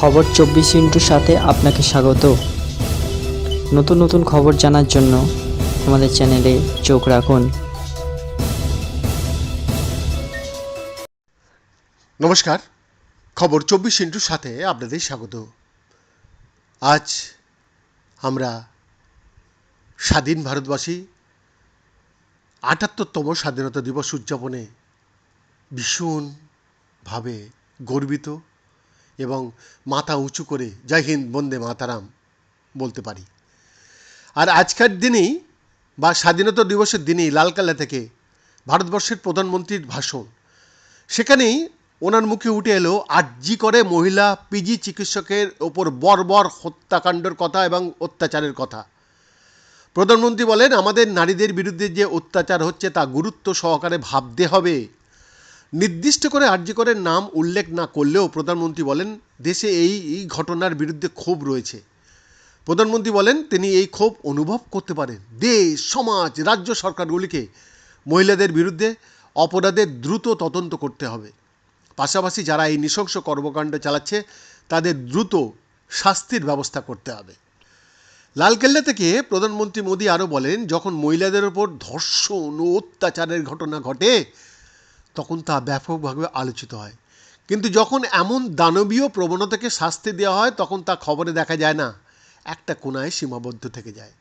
খবর চব্বিশ ইন্টুর সাথে আপনাকে স্বাগত। নতুন নতুন খবর জানার জন্য আমাদের চ্যানেলে চোখ রাখুন। নমস্কার। খবর চব্বিশ ইন্টুর সাথে আপনাদের স্বাগত। আজ আমরা স্বাধীন ভারতবাসী আটাত্তরতম স্বাধীনতা দিবস উদযাপনে ভীষণভাবে গর্বিত। এবং মাথা উঁচু করে জয় হিন্দ, বন্দে মাতারাম বলতে পারি। আর আজকের দিনেই বা স্বাধীনতা দিবসের দিনেই লালকেল্লা থেকে ভারতবর্ষের প্রধানমন্ত্রীর ভাষণ। সেখানেই ওনার মুখে উঠে এলো আর্জি করে মহিলা পিজি চিকিৎসকের ওপর বর্বর হত্যাকাণ্ডের কথা এবং অত্যাচারের কথা। প্রধানমন্ত্রী বলেন, আমাদের নারীদের বিরুদ্ধে যে অত্যাচার হচ্ছে তা গুরুত্ব সহকারে ভাবতে হবে। নির্দিষ্ট করে আর্জি করে নাম উল্লেখ না করলেও প্রধানমন্ত্রী বলেন, দেশে এই এই ঘটনার বিরুদ্ধে ক্ষোভ রয়েছে। প্রধানমন্ত্রী বলেন, তিনি এই ক্ষোভ অনুভব করতে পারেন। দেশ, সমাজ, রাজ্য সরকারগুলিকে মহিলাদের বিরুদ্ধে অপরাধের দ্রুত তদন্ত করতে হবে। পাশাপাশি যারা এই নৃশংস কর্মকাণ্ড চালাচ্ছে, তাদের দ্রুত শাস্তির ব্যবস্থা করতে হবে। লালকেল্লা থেকে প্রধানমন্ত্রী মোদী আরও বলেন, যখন মহিলাদের ওপর ধর্ষণ ও অত্যাচারের ঘটনা ঘটে তখন তা ব্যাপকভাবে আলোচিত হয়। কিন্তু যখন এমন দানবীয় প্রবণতাকে শাস্তি দেওয়া হয়, তখন তা খবরে দেখা যায় না। একটা কোনায় সীমাবদ্ধ থেকে যায়।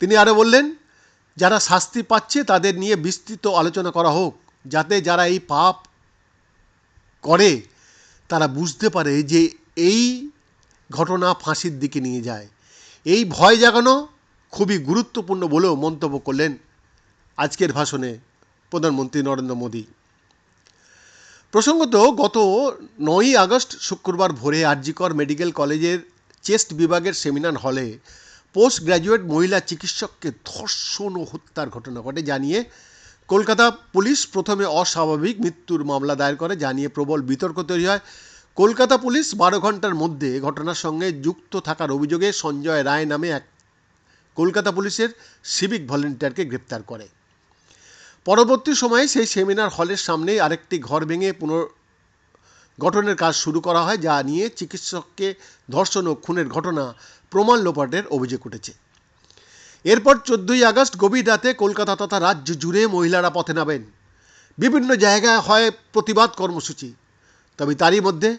তিনি আরও বললেন, যারা শাস্তি পাচ্ছে, তাদের নিয়ে বিস্তৃত আলোচনা করা হোক। যাতে যারা এই পাপ করে, তারা বুঝতে পারে যে এই ঘটনা ফাঁসির দিকে নিয়ে যায়। এই ভয় জাগানো খুবই গুরুত্বপূর্ণ বলেও মন্তব্য করলেন আজকের ভাষণে প্রধানমন্ত্রী নরেন্দ্র মোদী। প্রসঙ্গত গত নয়ই আগস্ট শুক্রবার ভোরে আরজিকর মেডিকেল কলেজের চেস্ট বিভাগের সেমিনার হলে পোস্ট গ্র্যাজুয়েট মহিলা চিকিৎসককে ধর্ষণ ও হত্যার ঘটনা ঘটে জানিয়ে কলকাতা পুলিশ প্রথমে অস্বাভাবিক মৃত্যুর মামলা দায়ের করে, জানিয়ে প্রবল বিতর্ক তৈরি হয়। কলকাতা পুলিশ বারো ঘণ্টার মধ্যে ঘটনার সঙ্গে যুক্ত থাকার অভিযোগে সঞ্জয় রায় নামে এক কলকাতা পুলিশের সিভিক ভলেন্টিয়ারকে গ্রেপ্তার করে। পরবর্তী সময়ে সেই সেমিনার হলের সামনেই আরেকটি ঘর ভেঙে পুনর গঠনের কাজ শুরু করা হয়, যা নিয়ে চিকিৎসককে ধর্ষণ ও খুনের ঘটনা প্রমাণ লোপাটের অভিযোগ উঠেছে। এরপর চোদ্দোই আগস্ট গভীর রাতে কলকাতা তথা রাজ্য জুড়ে মহিলারা পথে নামেন। বিভিন্ন জায়গায় হয় প্রতিবাদ কর্মসূচি, তবে তারই মধ্যে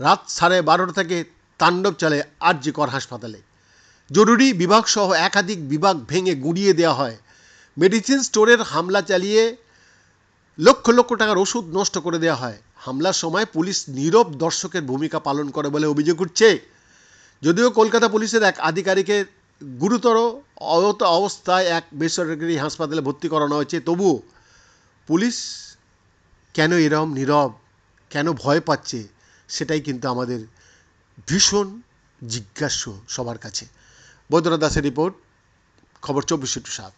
রাত সাড়ে বারোটা থেকে তাণ্ডব চলে কর হাসপাতালে। জরুরি বিভাগ সহ একাধিক বিভাগ ভেঙে গুঁড়িয়ে দেওয়া হয়। মেডিসিন স্টোরের হামলা চালিয়ে লক্ষ লক্ষ টাকার ওষুধ নষ্ট করে দেওয়া হয়। হামলার সময় পুলিশ নীরব দর্শকের ভূমিকা পালন করে বলে অভিযোগ উঠছে। যদিও কলকাতা পুলিশের এক আধিকারিকের গুরুতর অবস্থায় এক বেসরকারি হাসপাতালে ভর্তি করানো হয়েছে তবুও পুলিশ কেন এরম নীরব, কেন ভয় পাচ্ছে, সেটাই কিন্তু আমাদের ভীষণ জিজ্ঞাস্য সবার কাছে। বৈদ্যনাথ দাসের রিপোর্ট, খবর চব্বিশ টু সাত।